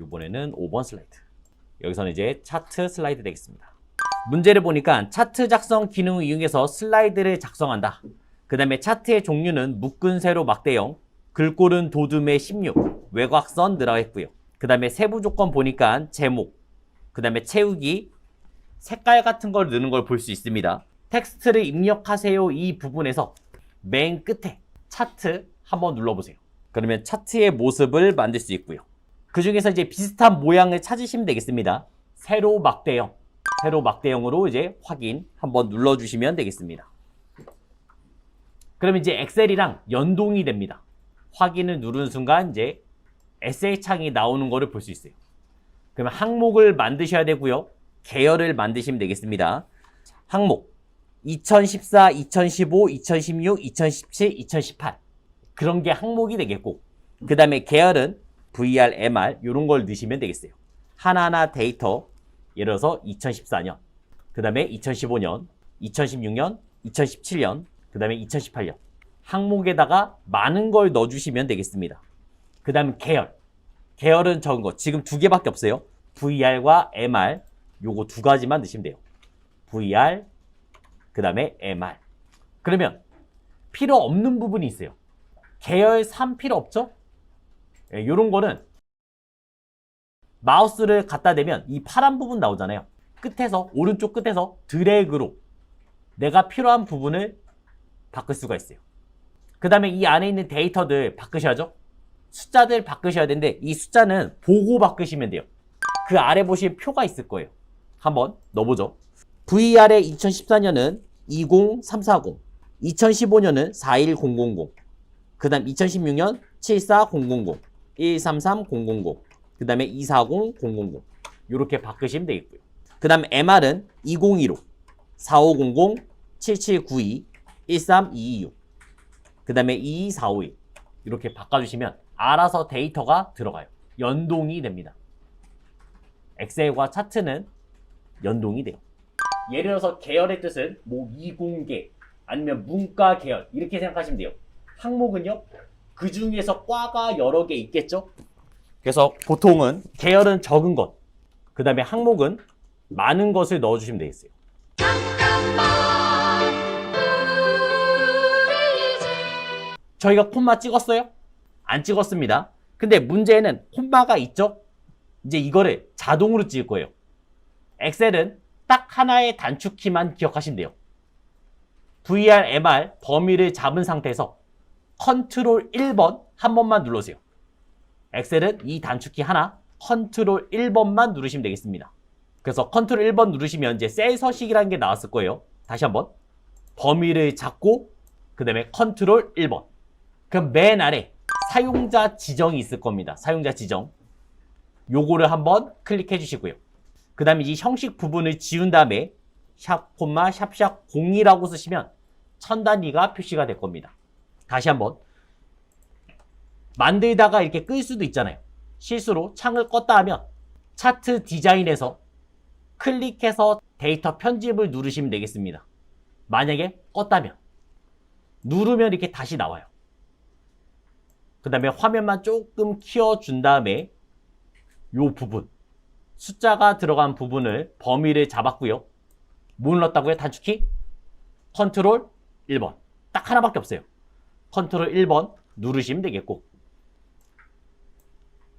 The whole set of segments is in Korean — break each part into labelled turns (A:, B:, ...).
A: 이번에는 5번 슬라이드. 여기서는 이제 차트 슬라이드 되겠습니다. 문제를 보니까 차트 작성 기능을 이용해서 슬라이드를 작성한다. 그 다음에 차트의 종류는 묶은 세로 막대형, 글꼴은 도둠의 16, 외곽선 들어가 있고요. 그 다음에 세부 조건 보니까 제목, 그 다음에 채우기, 색깔 같은 걸 넣는 걸 볼 수 있습니다. 텍스트를 입력하세요 이 부분에서 맨 끝에 차트 한번 눌러보세요. 그러면 차트의 모습을 만들 수 있고요. 그 중에서 이제 비슷한 모양을 찾으시면 되겠습니다. 세로 막대형, 세로 막대형으로 이제 확인 한번 눌러주시면 되겠습니다. 그러면 이제 엑셀이랑 연동이 됩니다. 확인을 누르는 순간 이제 에세이 창이 나오는 거를 볼 수 있어요. 그러면 항목을 만드셔야 되고요. 계열을 만드시면 되겠습니다. 항목 2014, 2015, 2016, 2017, 2018 그런 게 항목이 되겠고 그 다음에 계열은 VR, MR 이런 걸 넣으시면 되겠어요. 하나하나 데이터 예를 들어서 2014년 그 다음에 2015년, 2016년, 2017년 그 다음에 2018년 항목에다가 많은 걸 넣어주시면 되겠습니다. 그 다음 계열 계열은 적은 거 지금 두 개밖에 없어요. VR과 MR 요거 두 가지만 넣으시면 돼요. VR 그 다음에 MR 그러면 필요 없는 부분이 있어요. 계열 3 필요 없죠? 예, 요런 거는 마우스를 갖다 대면 이 파란 부분 나오잖아요. 끝에서 오른쪽 끝에서 드래그로 내가 필요한 부분을 바꿀 수가 있어요. 그 다음에 이 안에 있는 데이터들 바꾸셔야죠. 숫자들 바꾸셔야 되는데 이 숫자는 보고 바꾸시면 돼요. 그 아래 보시면 표가 있을 거예요. 한번 넣어보죠. VR의 2014년은 20340, 2015년은 41000, 그 다음 2016년 74000, 133000, 그 다음에 240000 이렇게 바꾸시면 되겠고요. 그 다음 MR은 2015, 4500, 7792, 13226, 그 다음에 22452 이렇게 바꿔주시면 알아서 데이터가 들어가요. 연동이 됩니다. 엑셀과 차트는 연동이 돼요. 예를 들어서 계열의 뜻은 뭐 이공계 아니면 문과 계열 이렇게 생각하시면 돼요. 항목은요 그 중에서 과가 여러 개 있겠죠. 그래서 보통은 계열은 적은 것, 그 다음에 항목은 많은 것을 넣어주시면 되겠어요. 저희가 콤마 찍었어요? 안 찍었습니다. 근데 문제는 콤마가 있죠? 이제 이거를 자동으로 찍을 거예요. 엑셀은 딱 하나의 단축키만 기억하시면 돼요. VR, MR 범위를 잡은 상태에서 컨트롤 1번 한 번만 눌러주세요. 엑셀은 이 단축키 하나 컨트롤 1번만 누르시면 되겠습니다. 그래서 컨트롤 1번 누르시면 이제 셀 서식이라는 게 나왔을 거예요. 다시 한번 범위를 잡고 그 다음에 컨트롤 1번 그럼 맨 아래 사용자 지정이 있을 겁니다. 사용자 지정 요거를 한번 클릭해 주시고요. 그 다음에 이 형식 부분을 지운 다음에 샵, 콤마, 샵샵 02라고 쓰시면 천 단위가 표시가 될 겁니다. 다시 한번 만들다가 이렇게 끌 수도 있잖아요. 실수로 창을 껐다 하면 차트 디자인에서 클릭해서 데이터 편집을 누르시면 되겠습니다. 만약에 껐다면 누르면 이렇게 다시 나와요. 그 다음에 화면만 조금 키워준 다음에 요 부분 숫자가 들어간 부분을 범위를 잡았고요. 뭐 눌렀다고요? 단축키? 컨트롤 1번. 딱 하나밖에 없어요. 컨트롤 1번 누르시면 되겠고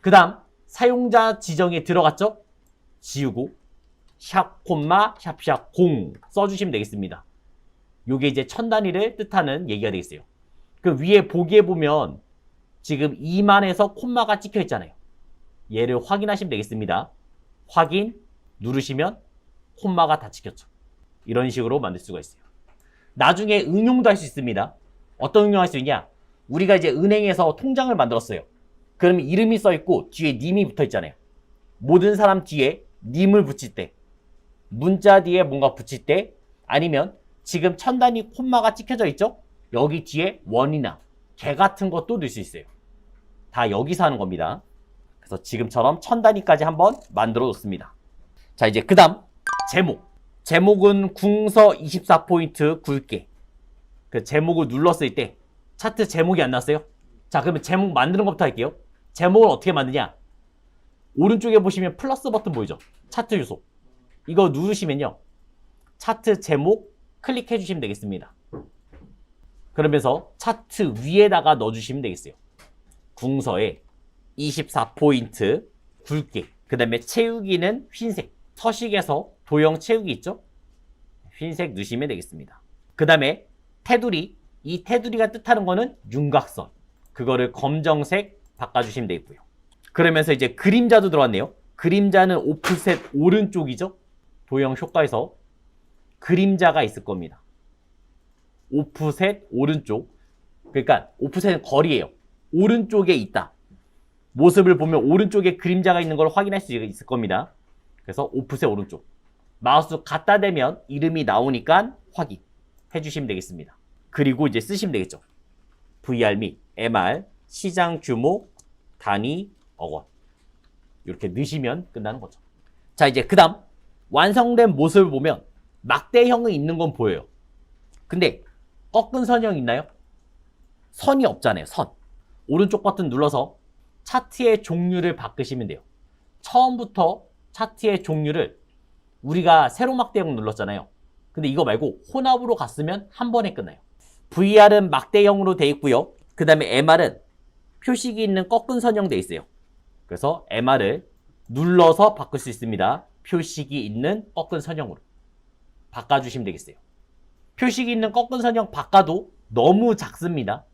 A: 그 다음 사용자 지정에 들어갔죠? 지우고 샵 콤마 샵샵 0 써주시면 되겠습니다. 요게 이제 천 단위를 뜻하는 얘기가 되겠어요. 그 위에 보기에 보면 지금 2만에서 콤마가 찍혀 있잖아요. 얘를 확인하시면 되겠습니다. 확인 누르시면 콤마가 다 찍혔죠. 이런 식으로 만들 수가 있어요. 나중에 응용도 할 수 있습니다. 어떤 응용 할 수 있냐? 우리가 이제 은행에서 통장을 만들었어요. 그러면 이름이 써 있고 뒤에 님이 붙어 있잖아요. 모든 사람 뒤에 님을 붙일 때, 문자 뒤에 뭔가 붙일 때, 아니면 지금 천 단위 콤마가 찍혀져 있죠? 여기 뒤에 원이나 개 같은 것도 넣을 수 있어요. 다 여기서 하는 겁니다. 그래서 지금처럼 천 단위까지 한번 만들어 놓습니다. 자, 이제 그 다음, 제목. 제목은 궁서 24포인트 굵게. 그 제목을 눌렀을 때 차트 제목이 안 났어요? 자, 그러면 제목 만드는 것부터 할게요. 제목을 어떻게 만드냐? 오른쪽에 보시면 플러스 버튼 보이죠? 차트 주소. 이거 누르시면요. 차트 제목 클릭해 주시면 되겠습니다. 그러면서 차트 위에다가 넣어주시면 되겠어요. 궁서에 24포인트 굵게 그 다음에 채우기는 흰색 서식에서 도형 채우기 있죠? 흰색 넣으시면 되겠습니다. 그 다음에 테두리 이 테두리가 뜻하는 거는 윤곽선 그거를 검정색 바꿔주시면 되겠고요. 그러면서 이제 그림자도 들어왔네요. 그림자는 오프셋 오른쪽이죠? 도형 효과에서 그림자가 있을 겁니다. 오프셋 오른쪽. 그러니까 오프셋은 거리예요. 오른쪽에 있다. 모습을 보면 오른쪽에 그림자가 있는 걸 확인할 수 있을 겁니다. 그래서 오프셋 오른쪽. 마우스 갖다 대면 이름이 나오니까 확인해 주시면 되겠습니다. 그리고 이제 쓰시면 되겠죠. VR 및 MR 시장 규모 단위 억원 이렇게 넣으시면 끝나는 거죠. 자 이제 그 다음 완성된 모습을 보면 막대형이 있는 건 보여요. 근데 꺾은 선형 있나요? 선이 없잖아요. 선. 오른쪽 버튼 눌러서 차트의 종류를 바꾸시면 돼요. 처음부터 차트의 종류를 우리가 세로 막대형 눌렀잖아요. 근데 이거 말고 혼합으로 갔으면 한 번에 끝나요. VR은 막대형으로 돼 있고요. 그 다음에 MR은 표식이 있는 꺾은 선형 돼 있어요. 그래서 MR을 눌러서 바꿀 수 있습니다. 표식이 있는 꺾은 선형으로 바꿔주시면 되겠어요. 표식이 있는 꺾은 선형 바꿔도 너무 작습니다.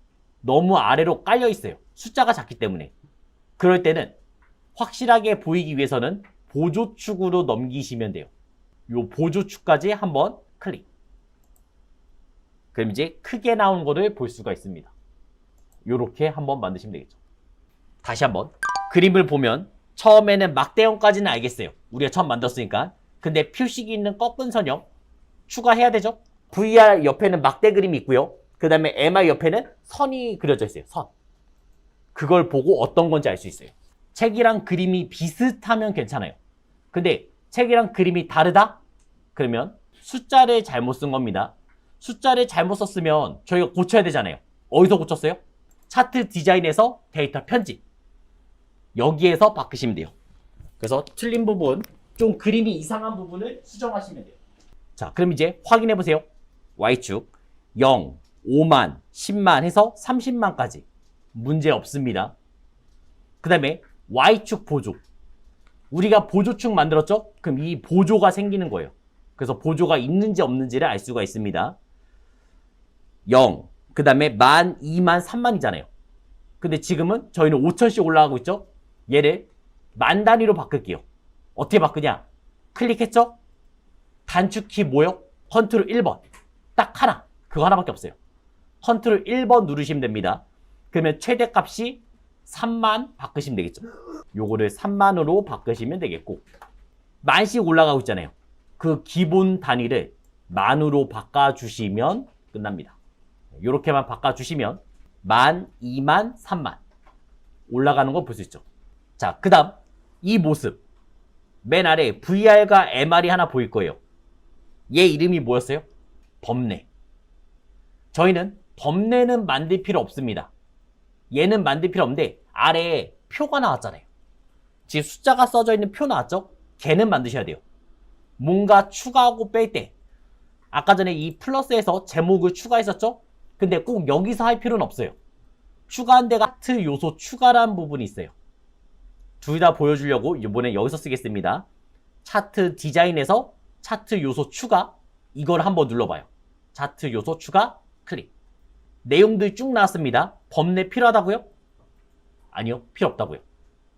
A: 너무 아래로 깔려 있어요. 숫자가 작기 때문에. 그럴 때는 확실하게 보이기 위해서는 보조축으로 넘기시면 돼요. 요 보조축까지 한번 클릭. 그럼 이제 크게 나온 거를 볼 수가 있습니다. 요렇게 한번 만드시면 되겠죠. 다시 한번 그림을 보면 처음에는 막대형까지는 알겠어요. 우리가 처음 만들었으니까. 근데 표식이 있는 꺾은 선형 추가해야 되죠. VR 옆에는 막대 그림이 있고요. 그 다음에 MR 옆에는 선이 그려져 있어요. 선. 그걸 보고 어떤 건지 알 수 있어요. 책이랑 그림이 비슷하면 괜찮아요. 근데 책이랑 그림이 다르다? 그러면 숫자를 잘못 쓴 겁니다. 숫자를 잘못 썼으면 저희가 고쳐야 되잖아요. 어디서 고쳤어요? 차트 디자인에서 데이터 편집. 여기에서 바꾸시면 돼요. 그래서 틀린 부분, 좀 그림이 이상한 부분을 수정하시면 돼요. 자, 그럼 이제 확인해 보세요. Y축 0, 5만, 10만 해서 30만까지 문제 없습니다. 그 다음에 Y축 보조. 우리가 보조축 만들었죠? 그럼 이 보조가 생기는 거예요. 그래서 보조가 있는지 없는지를 알 수가 있습니다. 0, 그 다음에 만, 2만, 3만이잖아요. 근데 지금은 저희는 5천씩 올라가고 있죠? 얘를 만 단위로 바꿀게요. 어떻게 바꾸냐? 클릭했죠? 단축키 뭐요? 컨트롤 1번. 딱 하나. 그거 하나밖에 없어요. 컨트롤 1번 누르시면 됩니다. 그러면 최대값이 3만 바꾸시면 되겠죠. 요거를 3만으로 바꾸시면 되겠고 만씩 올라가고 있잖아요. 그 기본 단위를 만으로 바꿔주시면 끝납니다. 요렇게만 바꿔주시면 만, 2만, 3만 올라가는 거 볼 수 있죠. 자, 그 다음 이 모습 맨 아래 VR과 MR이 하나 보일 거예요. 얘 이름이 뭐였어요? 범례. 저희는 범례는 만들 필요 없습니다. 얘는 만들 필요 없는데 아래에 표가 나왔잖아요. 지금 숫자가 써져 있는 표 나왔죠? 걔는 만드셔야 돼요. 뭔가 추가하고 뺄 때 아까 전에 이 플러스에서 제목을 추가했었죠? 근데 꼭 여기서 할 필요는 없어요. 추가한 데가 하트 요소 추가란 부분이 있어요. 둘 다 보여주려고 이번에 여기서 쓰겠습니다. 차트 디자인에서 차트 요소 추가 이걸 한번 눌러봐요. 차트 요소 추가 클릭. 내용들 쭉 나왔습니다. 범례 필요하다고요? 아니요, 필요 없다고요.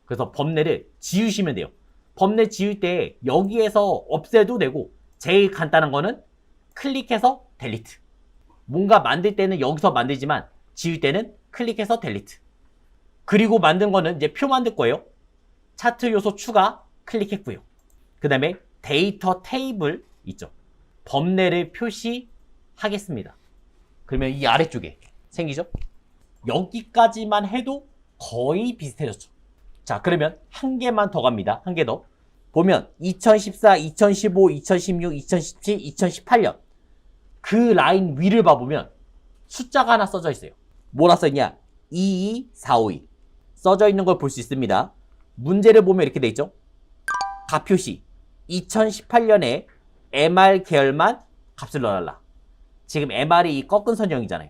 A: 그래서 범례를 지우시면 돼요. 범례 지울 때 여기에서 없애도 되고 제일 간단한 거는 클릭해서 델리트. 뭔가 만들 때는 여기서 만들지만 지울 때는 클릭해서 델리트. 그리고 만든 거는 이제 표 만들 거예요. 차트 요소 추가 클릭했고요. 그 다음에 데이터 테이블 있죠. 범례를 표시하겠습니다. 그러면 이 아래쪽에 생기죠? 여기까지만 해도 거의 비슷해졌죠. 자, 그러면 한 개만 더 갑니다. 한 개 더. 보면 2014, 2015, 2016, 2017, 2018년 그 라인 위를 봐보면 숫자가 하나 써져 있어요. 뭐라 써있냐? 22452 써져 있는 걸 볼 수 있습니다. 문제를 보면 이렇게 돼 있죠. 가표시 2018년에 MR 계열만 값을 넣어달라. 지금 MR이 이 꺾은 선형이잖아요.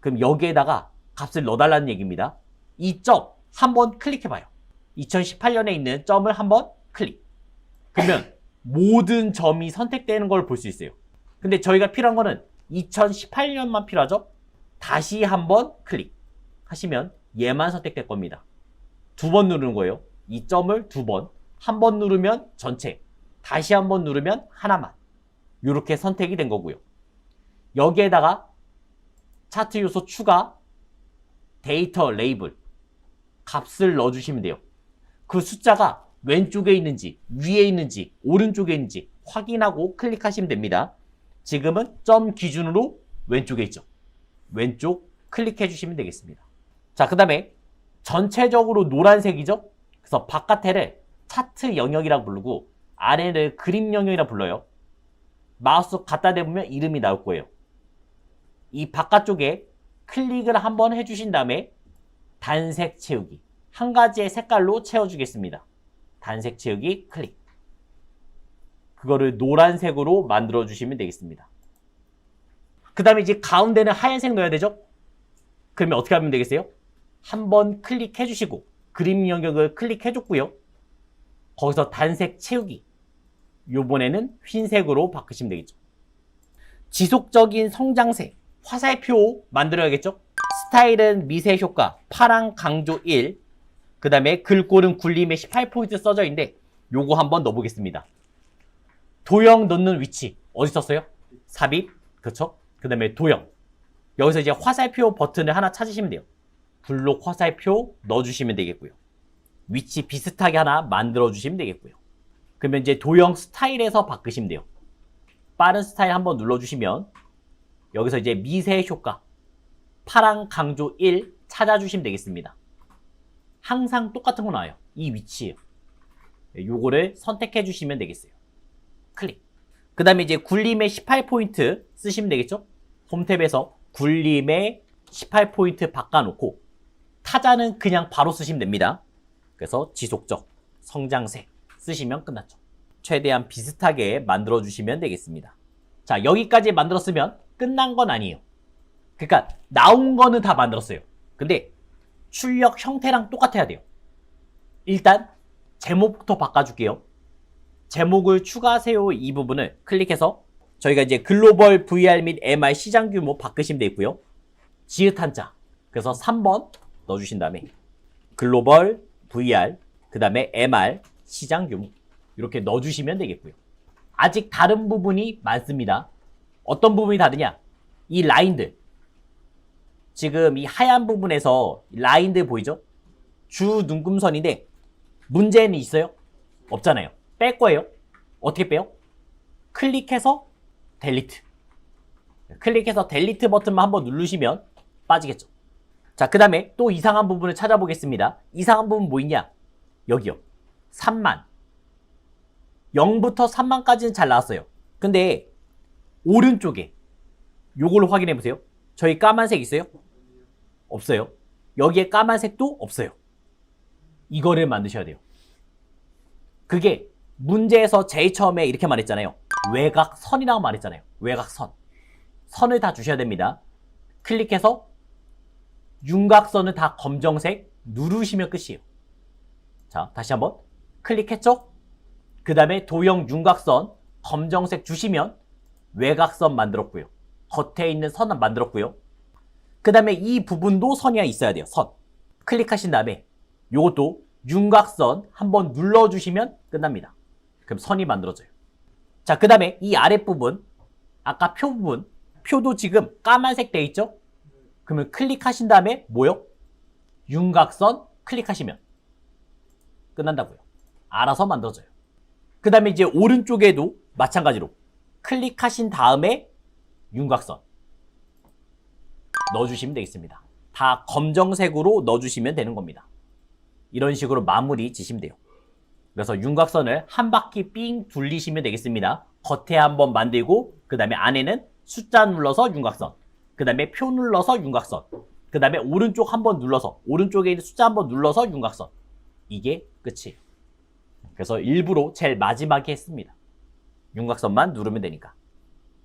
A: 그럼 여기에다가 값을 넣어달라는 얘기입니다. 이 점 한번 클릭해봐요. 2018년에 있는 점을 한번 클릭. 그러면 모든 점이 선택되는 걸 볼 수 있어요. 근데 저희가 필요한 거는 2018년만 필요하죠? 다시 한번 클릭 하시면 얘만 선택될 겁니다. 두 번 누르는 거예요. 이 점을 두 번. 한 번 누르면 전체. 다시 한 번 누르면 하나만. 이렇게 선택이 된 거고요. 여기에다가 차트 요소 추가, 데이터 레이블, 값을 넣어주시면 돼요. 그 숫자가 왼쪽에 있는지, 위에 있는지, 오른쪽에 있는지 확인하고 클릭하시면 됩니다. 지금은 점 기준으로 왼쪽에 있죠. 왼쪽 클릭해 주시면 되겠습니다. 자, 그 다음에 전체적으로 노란색이죠? 그래서 바깥에를 차트 영역이라고 부르고 아래를 그림 영역이라고 불러요. 마우스 갖다 대보면 이름이 나올 거예요. 이 바깥쪽에 클릭을 한번 해주신 다음에 단색 채우기. 한 가지의 색깔로 채워주겠습니다. 단색 채우기 클릭. 그거를 노란색으로 만들어 주시면 되겠습니다. 그 다음에 이제 가운데는 하얀색 넣어야 되죠? 그러면 어떻게 하면 되겠어요? 한번 클릭해 주시고 그림 영역을 클릭해 줬고요. 거기서 단색 채우기. 요번에는 흰색으로 바꾸시면 되겠죠. 지속적인 성장세. 화살표 만들어야겠죠? 스타일은 미세 효과. 파랑 강조 1. 그 다음에 글꼴은 굴림에 18포인트 써져 있는데 요거 한번 넣어보겠습니다. 도형 넣는 위치 어디 썼어요? 삽입. 그쵸? 그 다음에 도형. 여기서 이제 화살표 버튼을 하나 찾으시면 돼요. 블록 화살표 넣어주시면 되겠고요. 위치 비슷하게 하나 만들어 주시면 되겠고요. 그러면 이제 도형 스타일에서 바꾸시면 돼요. 빠른 스타일 한번 눌러주시면 여기서 이제 미세 효과 파랑 강조 1 찾아주시면 되겠습니다. 항상 똑같은 거 나와요. 이 위치에 요거를 선택해 주시면 되겠어요 클릭. 그 다음에 이제 굴림의 18포인트 쓰시면 되겠죠? 홈탭에서 굴림의 18포인트 바꿔놓고 타자는 그냥 바로 쓰시면 됩니다. 그래서 지속적, 성장세 쓰시면 끝났죠. 최대한 비슷하게 만들어 주시면 되겠습니다. 자, 여기까지 만들었으면 끝난 건 아니에요. 그러니까 나온 거는 다 만들었어요. 근데 출력 형태랑 똑같아야 돼요. 일단 제목부터 바꿔줄게요. 제목을 추가하세요 이 부분을 클릭해서 저희가 이제 글로벌 VR 및 MR 시장 규모 바꾸시면 되고요. 지읒 한자. 그래서 3번 넣어주신 다음에 글로벌 VR 그 다음에 MR 시장 규모 이렇게 넣어주시면 되겠고요. 아직 다른 부분이 많습니다. 어떤 부분이 다르냐? 이 라인들. 지금 이 하얀 부분에서 라인들 보이죠? 주 눈금선인데 문제는 있어요? 없잖아요. 뺄 거예요. 어떻게 빼요? 클릭해서 델리트. 클릭해서 델리트 버튼만 한번 누르시면 빠지겠죠. 자, 그 다음에 또 이상한 부분을 찾아보겠습니다. 이상한 부분 뭐 있냐? 여기요. 3만. 0부터 3만까지는 잘 나왔어요. 근데 오른쪽에 요걸 확인해 보세요. 저희 까만색 있어요? 없어요. 여기에 까만색도 없어요. 이거를 만드셔야 돼요. 그게 문제에서 제일 처음에 이렇게 말했잖아요. 외곽선이라고 말했잖아요. 외곽선. 선을 다 주셔야 됩니다. 클릭해서 윤곽선을 다 검정색 누르시면 끝이에요. 자, 다시 한번 클릭했죠? 그 다음에 도형 윤곽선 검정색 주시면 외곽선 만들었고요. 겉에 있는 선 만들었고요. 그 다음에 이 부분도 선이 있어야 돼요. 선. 클릭하신 다음에 이것도 윤곽선 한번 눌러주시면 끝납니다. 그럼 선이 만들어져요. 자, 그 다음에 이 아랫부분, 아까 표 부분, 표도 지금 까만색 돼 있죠? 그러면 클릭하신 다음에 뭐요? 윤곽선 클릭하시면 끝난다고요. 알아서 만들어져요. 그 다음에 이제 오른쪽에도 마찬가지로 클릭하신 다음에 윤곽선 넣어주시면 되겠습니다. 다 검정색으로 넣어주시면 되는 겁니다. 이런 식으로 마무리 지시면 돼요. 그래서 윤곽선을 한 바퀴 삥 둘리시면 되겠습니다. 겉에 한번 만들고 그 다음에 안에는 숫자 눌러서 윤곽선 그 다음에 표 눌러서 윤곽선 그 다음에 오른쪽 한번 눌러서 오른쪽에 있는 숫자 한번 눌러서 윤곽선 이게 끝이에요. 그래서 일부러 제일 마지막에 했습니다. 윤곽선만 누르면 되니까.